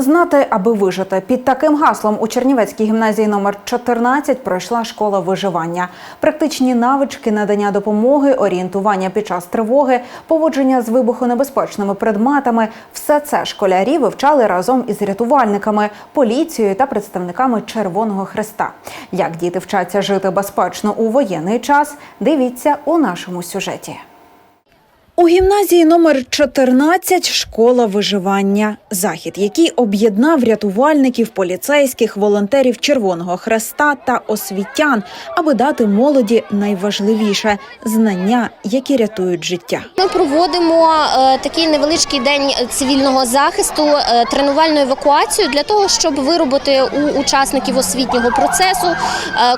Знати, аби вижити під таким гаслом у Чернівецькій гімназії номер 14 пройшла школа виживання. Практичні навички надання допомоги, орієнтування під час тривоги, поводження з вибухонебезпечними предметами все це школярі вивчали разом із рятувальниками, поліцією та представниками Червоного Хреста. Як діти вчаться жити безпечно у воєнний час, дивіться у нашому сюжеті. У гімназії номер 14 школа виживання. Захід, який об'єднав рятувальників, поліцейських, волонтерів Червоного Хреста та освітян, аби дати молоді найважливіше знання, які рятують життя. Ми проводимо е, такий невеличкий день цивільного захисту, е, тренувальну евакуацію для того, щоб виробити у учасників освітнього процесу е,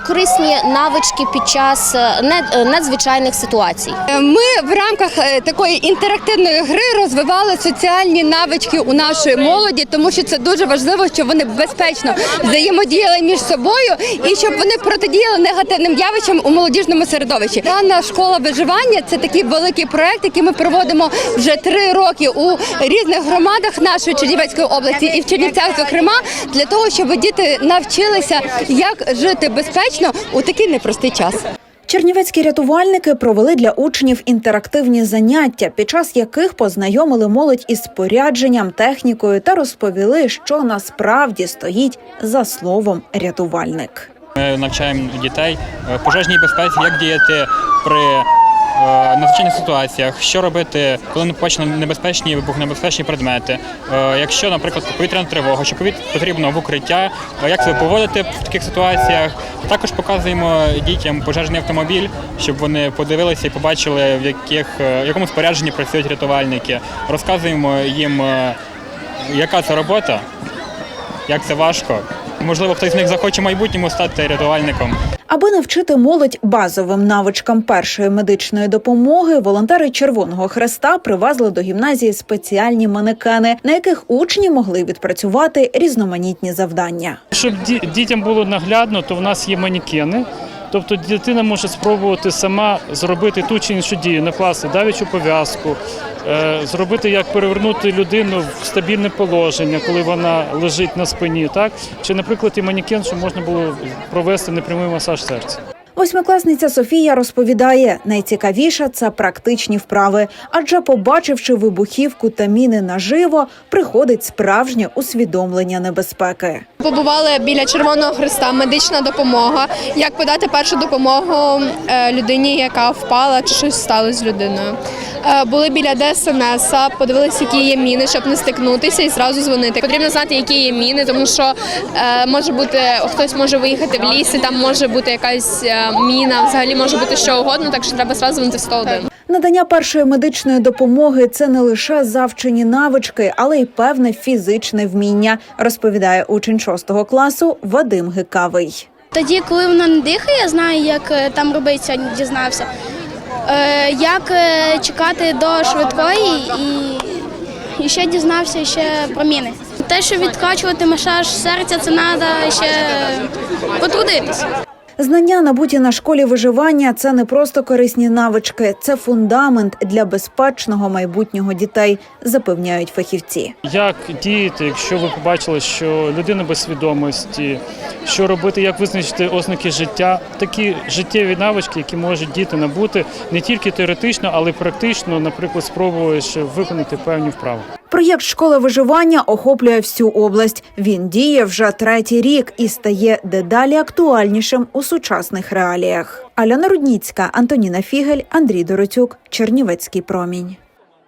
корисні навички під час е, не- е, надзвичайних ситуацій. Ми в рамках е, такої інтерактивної гри розвивали соціальні навички у нашої молоді, тому що це дуже важливо, щоб вони безпечно взаємодіяли між собою і щоб вони протидіяли негативним явищам у молодіжному середовищі. Дана школа виживання це такий великий проект, який ми проводимо вже три роки у різних громадах нашої Чернівецької області і в Чернівцях, зокрема, для того, щоб діти навчилися, як жити безпечно у такий непростий час. Чернівецькі рятувальники провели для учнів інтерактивні заняття, під час яких познайомили молодь із спорядженням, технікою та розповіли, що насправді стоїть за словом рятувальник. Ми навчаємо дітей е, пожежній безпеці, як діяти при надзвичайних ситуаціях, що робити, коли не побачено небезпечні вибухонебезпечні предмети. Е, Якщо, наприклад, повітряна тривога, що повіт- потрібно в укриття, е, як себе поводити в таких ситуаціях. Також показуємо дітям пожежний автомобіль, щоб вони подивилися і побачили, в яких е, в якому спорядженні працюють рятувальники. Розказуємо їм, е, яка це робота, як це важко. Можливо, хтось з них захоче в майбутньому стати рятувальником. Аби навчити молодь базовим навичкам першої медичної допомоги, волонтери Червоного Хреста привезли до гімназії спеціальні манекени, на яких учні могли відпрацювати різноманітні завдання. Щоб ді- дітям було наглядно, то в нас є манекени. Тобто дитина може спробувати сама зробити ту чи іншу дію, накласти давічу пов'язку, е, зробити як перевернути людину в стабільне положення, коли вона лежить на спині, так чи, наприклад, і манекен, що можна було провести непрямий масаж серця. Восьмикласниця Софія розповідає, найцікавіше це практичні вправи, адже побачивши вибухівку та міни наживо, приходить справжнє усвідомлення небезпеки. Побували біля Червоного Христа, медична допомога. Як подати першу допомогу е, людині, яка впала чи щось сталося з людиною. Е, Були біля ДСНС, подивилися, які є міни, щоб не стикнутися і зразу дзвонити. Потрібно знати, які є міни, тому що е, може бути хтось може виїхати в ліс, і там може бути якась е, міна, взагалі може бути що угодно, так що треба зразу дзвонити в 101. Надання першої медичної допомоги це не лише завчені навички, але й певне фізичне вміння, розповідає учень шостого класу Вадим Гикавий. Тоді, коли вона не дихає, я знаю, як там робиться, дізнався. Е, як е, чекати до швидкої і, ще дізнався ще про міни. Те, що відкачувати масаж серця, це треба ще потрудитись. Знання, набуті на школі виживання, це не просто корисні навички, це фундамент для безпечного майбутнього дітей, запевняють фахівці. Як діяти, якщо ви побачили, що людина без свідомості, що робити, як визначити ознаки життя, такі життєві навички, які можуть діти набути не тільки теоретично, але й практично, наприклад, спробуєш виконати певні вправи. Проєкт школа виживання охоплює всю область. Він діє вже третій рік і стає дедалі актуальнішим у сучасних реаліях. Аляна Рудніцька, Антоніна Фігель, Андрій Доротюк, Чернівецький промінь.